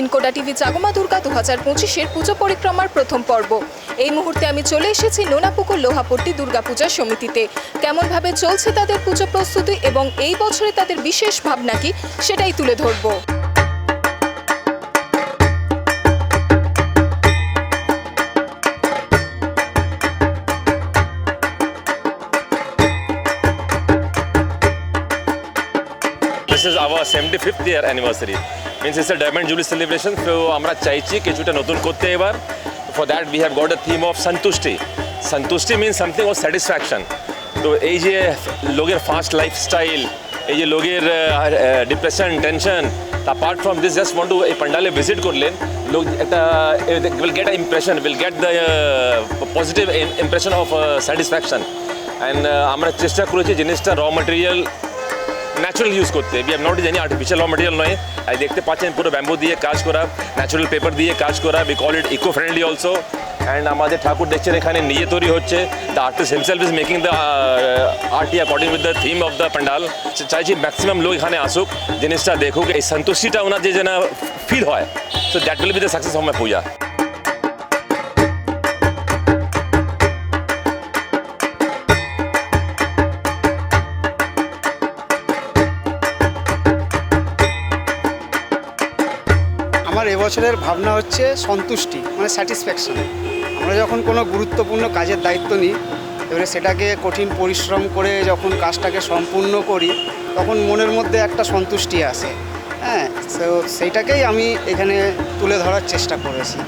ইনকোডা TV চাগমা Durga দু হাজার পঁচিশের পুজো পরিক্রমার প্রথম পর্ব। এই মুহূর্তে আমি চলে এসেছি নোনাপুকুর লোহাপট্টি দুর্গাপূজা সমিতিতে। কেমনভাবে চলছে তাদের পুজো প্রস্তুতি এবং এই বছরে তাদের বিশেষ ভাবনা কি, সেটাই তুলে ধরবো। This is our 75th year anniversary. It's a diamond jubilee celebration. So আমরা চাইছি কিছুটা নতুন করতে এবার For that, we have got a theme of santushti. Santushti means something of satisfaction. তো এই যে লোকের ফাস্ট লাইফস্টাইল এই যে লোকের depression tension apart from this just want to এই পান্ডালে ভিজিট করলেন লোক একটা will get a impression will get the positive impression of satisfaction and আমরা চেষ্টা করেছি জিনিসটা র মেটেরিয়াল ন্যাচারাল ইউজ করতে। We have not is any artificial material নয়। আর দেখতে পাচ্ছেন পুরো ব্যাম্বু দিয়ে কাজ করা ন্যাচারাল পেপার দিয়ে কাজ করা we call it eco friendly also and আমাদের ঠাকুর দেখছেন এখানে নিয়ে তৈরি হচ্ছে। The artist himself is making the art according with the theme of the pandal চাইছি ম্যাক্সিমাম লোক এখানে আসুক, জিনিসটা দেখুক। এই সন্তুষ্টিটা ওনার যে যেন ফিল হয়। So that will be the success of my puja. এবছরের ভাবনা হচ্ছে সন্তুষ্টি মানে স্যাটিসফ্যাকশন আমরা যখন কোনো গুরুত্বপূর্ণ কাজের দায়িত্ব নিই, এবারে সেটাকে কঠিন পরিশ্রম করে যখন কাজটাকে সম্পূর্ণ করি, তখন মনের মধ্যে একটা সন্তুষ্টি আসে। হ্যাঁ তো সেইটাকেই আমি এখানে তুলে ধরার চেষ্টা করেছি।